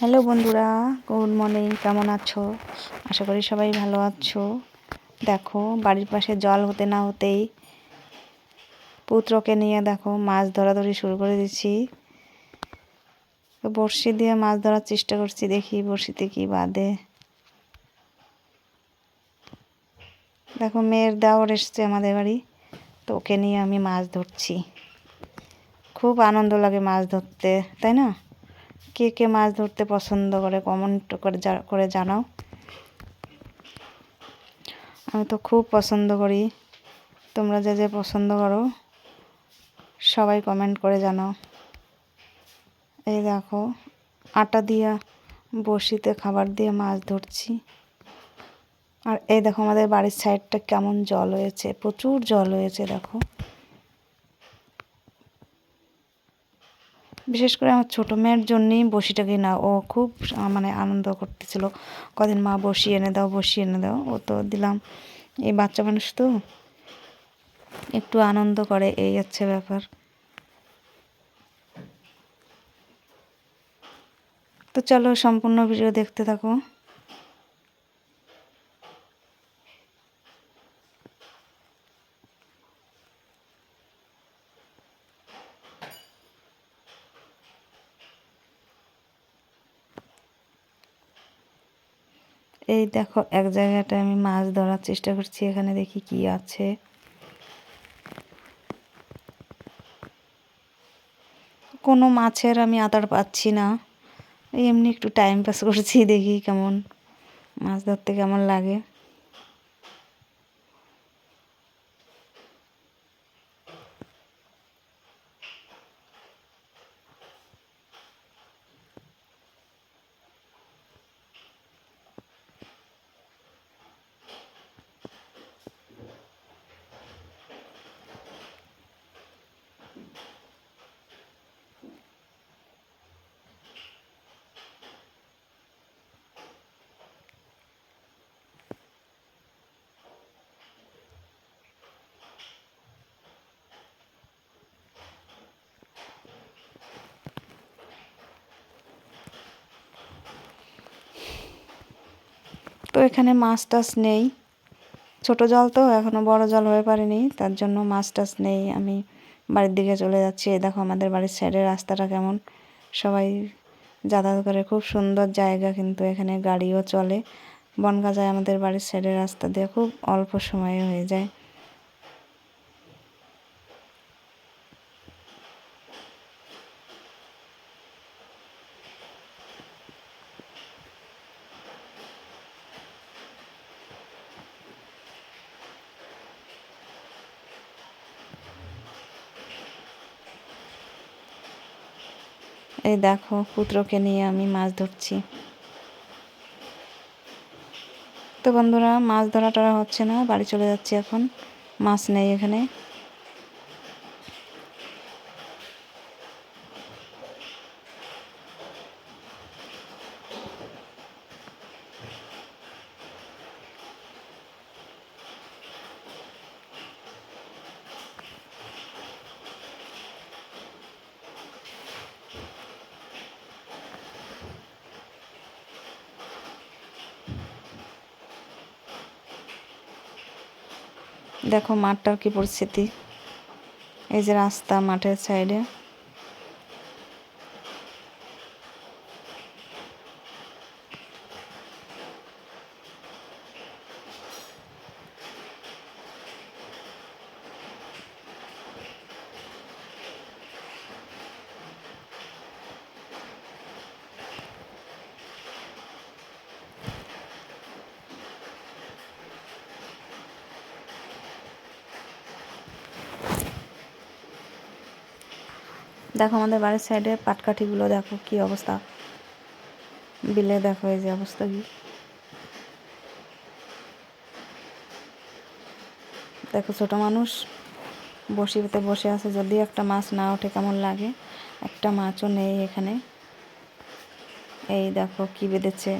Hello বন্ধুরা, good morning, কেমন আছো? আশা করি সবাই ভালো আছো। দেখো, বাড়ির পাশে জল হতে না হতেই পুত্রকে নিয়ে দেখো, মাছ ধরাধরি শুরু করে দিচ্ছি। বড়শি দিয়ে মাছ ধরার চেষ্টা করছি, দেখি বড়শিতে কি বাদে দেখো, মেয়ের দেওয়ার এসছে আমাদের বাড়ি, তো ওকে নিয়ে আমি মাছ ধরছি। খুব আনন্দ লাগে মাছ ধরতে, তাই না? কে কে মাছ ধরতে পছন্দ করে? কমেন্ট করে করে জানাও। আমি তো খুব পছন্দ করি। তোমরা যে যে পছন্দ করো, সবাই কমেন্ট করে জানাও। এই দেখো, আটা দিয়া বসিতে খাবার দিয়ে মাছ ধরছি। আর এই দেখো, আমাদের বাড়ির সাইডটা কেমন জল হয়েছে, প্রচুর জল হয়েছে, দেখো। বিশেষ করে আমার ছোটো মেয়ের জন্যেই বসিটা কিনা, ও খুব মানে আনন্দ করতেছিল। কদিন মা বসি এনে দাও বসি এনে দাও, ও তো দিলাম। এই বাচ্চা মানুষ তো একটু আনন্দ করে, এই হচ্ছে ব্যাপার। তো চলো সম্পূর্ণ ভিডিও দেখতে থাকো। এই দেখো, এক জায়গাটায় আমি মাছ ধরার চেষ্টা করছি, এখানে দেখি কি আছে। কোনো মাছের আমি আদার পাচ্ছি না। এমনি একটু টাইম পাস করছি, দেখি কেমন মাছ ধরতে কেমন লাগে। তো এখানে মাছ টাছ নেই। ছোট জল তো এখনও বড় জল হয়ে পারেনি। তার জন্য মাছ টাছ নেই। আমি বাড়ির দিকে চলে যাচ্ছি। দেখো আমাদের বাড়ির সাইডের রাস্তাটা কেমন। সবাই যাতায়াত করে। খুব সুন্দর জায়গা কিন্তু এখানে। গাড়িও চলে। বনগা যায় আমাদের বাড়ির সাইডের রাস্তা দিয়ে খুব অল্প সময়ে হয়ে যায়। এই দেখো পুত্রকে নিয়ে আমি মাছ ধরছি। তো বন্ধুরা, মাছ ধরা টরা হচ্ছে না, বাড়ি চলে যাচ্ছি এখন। মাছ নেই এখানে। দেখো মাঠটার কি পরিস্থিতি। এই যে রাস্তা মাঠের সাইডে দেখো আমাদের বাড়ির সাইডে পাটকাঠিগুলো, দেখো কি অবস্থা। বিলে দেখো এই যে অবস্থা কি। দেখো ছোট মানুষ বসিতে বসে আছে, যদি একটা মাছ না ওঠে কেমন লাগে। একটা মাছও নেই এখানে। এই দেখো কি বেঁধেছে।